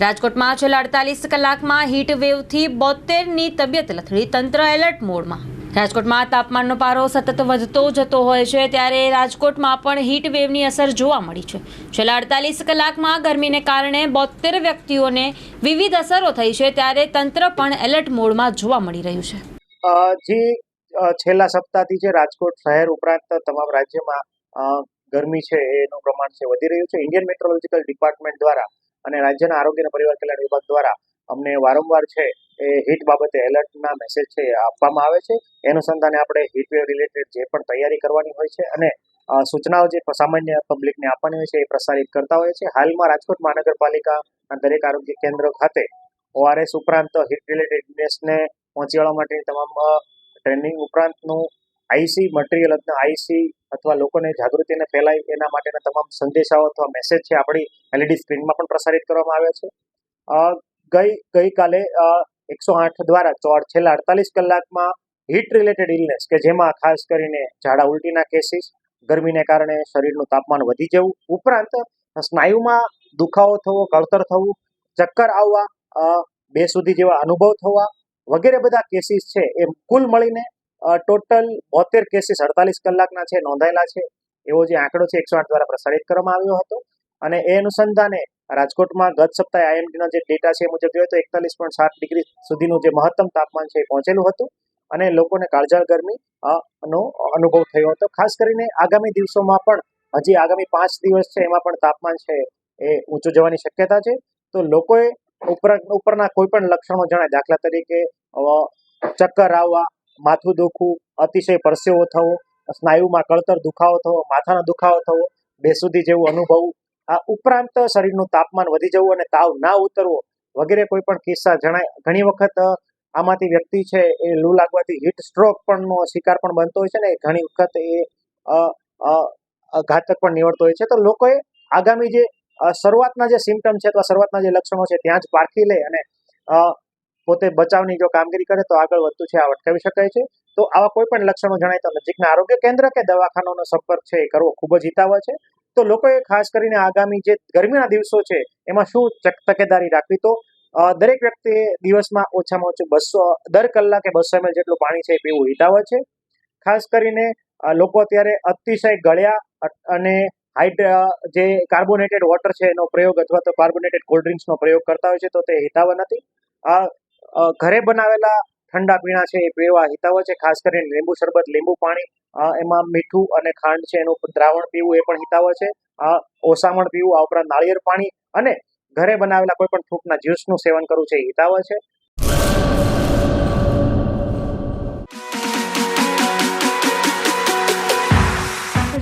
રાજકોટમાં છેલ્લા અડતાલીસ કલાકમાં હીટ વેવથી બોતેરની તબિયત લથડી. તંત્ર એલર્ટ મોડમાં. રાજકોટમાં તાપમાનનો પારો સતત વધતો જતો હોય છે, ત્યારે રાજકોટમાં પણ હીટ વેવની અસર જોવા મળી છે. છેલ્લા અડતાલીસ કલાકમાં ગરમીને કારણે બોતેર વ્યક્તિઓને વિવિધ અસરો થઈ છે, ત્યારે તંત્ર પણ એલર્ટ મોડમાં જોવા મળી રહ્યું છે. જે છેલ્લા સપ્તાહથી જે રાજકોટ શહેર ઉપરાંત તમામ રાજ્યમાં ગરમી છે, એનું પ્રમાણ છે, વધી રહ્યું છે. ઇન્ડિયન મેટ્રોલોજીકલ ડિપાર્ટમેન્ટ દ્વારા અને રાજ્યના આરોગ્ય અને પરિવાર કલ્યાણ વિભાગ દ્વારા અમને વારંવાર છે એ હીટ બાબતે એલર્ટના મેસેજ છે આપવામાં આવે છે. અનુસંધાને આપણે હીટવેવ રિલેટેડ જે પણ તૈયારી કરવાની હોય છે અને સૂચનાઓ જે સામાન્ય પબ્લિકને આપવાની હોય છે એ પ્રસારિત કરતા હોય છે. હાલમાં રાજકોટ મહાનગરપાલિકાના દરેક આરોગ્ય કેન્દ્ર ખાતે ઓઆરએસ ઉપરાંત હીટ રિલેટેડ ઇલનેસને પહોંચી વળવા માટેની તમામ ટ્રેનિંગ ઉપરાંતનું આઈસી મટીરિયલ અથવા આઈસી અથવા લોકોને જાગૃતિને ફેલાય એના માટેના તમામ સંદેશાઓ અથવા મેસેજ છે આપણી એલઈડી સ્ક્રીનમાં પણ પ્રસારિત કરવામાં આવ્યા છે. ગઈ, ગઈકાલે એકસો આઠ દ્વારા ચોર છેલ્લા અડતાલીસ કલાકમાં હીટ રિલેટેડ ઇલનેસ કે જેમાં ખાસ કરીને ઝાડા ઉલટીના કેસીસ ગરમીને કારણે શરીરનું તાપમાન વધી જવું, ઉપરાંત સ્નાયુમાં દુખાવો થવો, કળતર થવું, ચક્કર આવવા બે સુધી જેવા અનુભવ થવા વગેરે બધા કેસીસ છે એ કુલ મળીને ટોટલ બોતેર કેસીસ અડતાલીસ કલાકના છે, નોંધાયેલા છે. એવો જે આંકડો છે, એકસો આઠ દ્વારા પ્રસારિત કરવામાં આવ્યો હતો. અને એ અનુસંધાને રાજકોટમાં ગત સપ્તાહે આઈએમડીનો જે ડેટા છે એ મુજબ જોઈએ તો એકતાલીસ પોઈન્ટ સાત ડિગ્રી સુધીનું જે મહત્તમ તાપમાન છે એ પહોંચેલું હતું. અને લોકોને કાળજાળ ગરમી નો અનુભવ થયો હતો. ખાસ કરીને આગામી દિવસોમાં પણ હજી આગામી પાંચ દિવસ છે, એમાં પણ તાપમાન છે એ ઊંચું જવાની શક્યતા છે. તો લોકોએ ઉપર, ઉપરના કોઈ પણ લક્ષણો જણાય. દાખલા તરીકે ચક્કર આવવા માથું દુખવું, અતિશય પરસેવો થવો, સ્નાયુમાં કળતર દુખાવો થવો, માથાનો દુખાવો થવો બેસુધી જેવું અનુભવવું આ ઉપરાંત શરીરનું તાપમાન વધી જવું અને તાવ ના ઉતરવો વગેરે કોઈ પણ કિસ્સા જણાય. ઘણી વખત આમાંથી વ્યક્તિ છે એ લૂ લાગવાથી હીટ સ્ટ્રોક પણનો શિકાર પણ બનતો હોય છે ને, ઘણી વખત એ ઘાતક પણ નીવડતો હોય છે. તો લોકોએ આગામી જે શરૂઆતના જે સિમ્ટમ છે અથવા શરૂઆતના જે લક્ષણો છે ત્યાં જ પારખી લે અને પોતે બચાવની જો કામગીરી કરે તો આગળ વધતું છે, આ અટકાવી શકાય છે. તો આવા કોઈ પણ લક્ષણો જણાય તો નજીકના આરોગ્ય કેન્દ્ર કે દવાખાનાનો સંપર્ક છે એ કરવો ખૂબ જ હિતાવહ છે. તો લોકોએ ખાસ કરીને આગામી જે ગરમીના દિવસો છે, એમાં શું તકેદારી રાખવી? તો દરેક વ્યક્તિએ દિવસમાં ઓછામાં ઓછું બસો દર કલાકે બસો એમએલ જેટલું પાણી છે એ પીવું હિતાવહ છે. ખાસ કરીને લોકો અત્યારે અતિશય ગળ્યા અને હાઇડ જે કાર્બોનેટેડ વોટર છે એનો પ્રયોગ અથવા તો કાર્બોનેટેડ કોલ્ડ ડ્રિંક્સનો પ્રયોગ કરતા હોય છે તો તે હિતાવહ નથી. ઘરે બનાવેલા ઠંડા પીણા છે, એ પીવા હિતાવ છે, ખાસ કરીને લીંબુ શરબત, લીંબુ પાણી એમાં મીઠું અને ખાંડ છે, એનું દ્રાવણ પીવું એ પણ હિતાવ છે ઓસામણ પીવું, આ ઉપરાંત નાળિયેર પાણી અને ઘરે બનાવેલા કોઈ પણ ફ્રૂટના જ્યુસનું સેવન કરવું છે, એ હિતાવ છે.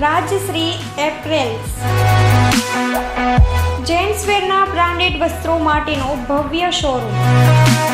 રાજશ્રી એપ્રેલ્સ. જેન્ટ્સવેરના બ્રાન્ડેડ વસ્ત્રો માટેનો ભવ્ય showroom.